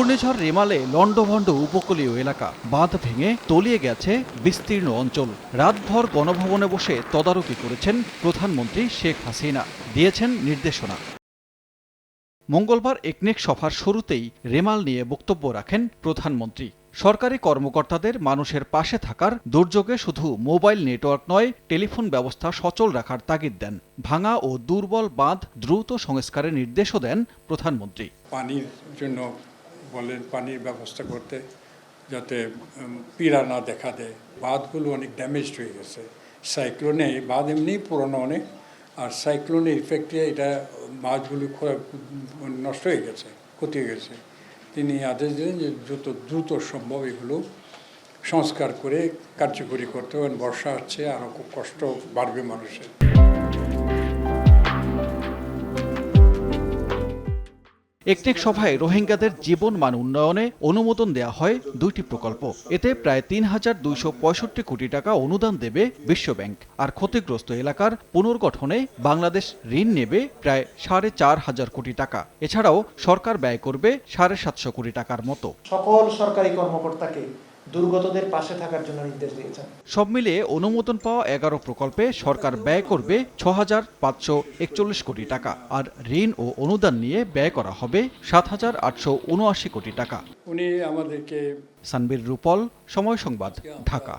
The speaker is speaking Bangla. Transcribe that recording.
ঘূর্ণিঝড় রেমালে লন্ডভন্ড উপকূলীয় এলাকা। বাঁধ ভেঙে তলিয়ে গেছে বিস্তীর্ণ অঞ্চল। রাতভর গণভবনে বসে তদারকি করেছেন প্রধানমন্ত্রী শেখ হাসিনা। দিয়েছেন নির্দেশনা। মঙ্গলবার একনেক সভার শুরুতেই রেমাল নিয়ে বক্তব্য রাখেন প্রধানমন্ত্রী। সরকারি কর্মকর্তাদের মানুষের পাশে থাকার দুর্যোগে শুধু মোবাইল নেটওয়ার্ক নয়, টেলিফোন ব্যবস্থা সচল রাখার তাগিদ দেন। ভাঙা ও দুর্বল বাঁধ দ্রুত সংস্কারের নির্দেশও দেন প্রধানমন্ত্রী। পানির জন্য বলেন, পানির ব্যবস্থা করতে, যাতে পীড়া না দেখা দেয়। বাঁধগুলো অনেক ড্যামেজড হয়ে গেছে। সাইক্লোনে বাঁধ এমনি পুরনো অনেক, আর সাইক্লোনের ইফেক্টে এটা মাছগুলো নষ্ট হয়ে গেছে, ক্ষতি হয়ে গেছে। তিনি আদেশ দিলেন যে যত দ্রুত সম্ভব এগুলো সংস্কার করে কার্যকরী করতে হবে। বর্ষা হচ্ছে আরও খুব কষ্ট বাড়বে মানুষের। একনেক সভায় রোহিঙ্গাদের জীবন মান উন্নয়নে অনুমোদন দেয়া হয় দুইটি প্রকল্প। এতে প্রায় তিন হাজার দুইশো পঁয়ষট্টি কোটি টাকা অনুদান দেবে বিশ্বব্যাংক। আর ক্ষতিগ্রস্ত এলাকার পুনর্গঠনে বাংলাদেশ ঋণ নেবে প্রায় সাড়ে চার হাজার কোটি টাকা। এছাড়াও সরকার ব্যয় করবে সাড়ে সাতশো কোটি টাকার মতো। সকল সরকারি কর্মকর্তাকে দুর্গতদের পাশে থাকার জন্য নির্দেশ দিয়েছেন। সব মিলিয়ে অনুমোদন পাওয়া এগারো প্রকল্পে সরকার ব্যয় করবে ছ হাজার পাঁচশো একচল্লিশ কোটি টাকা আর ঋণ ও অনুদান নিয়ে ব্যয় করা হবে সাত হাজার আটশো উনআশি কোটি টাকা। উনি আমাদেরকে সানবীর রূপল সময় সংবাদ ঢাকা।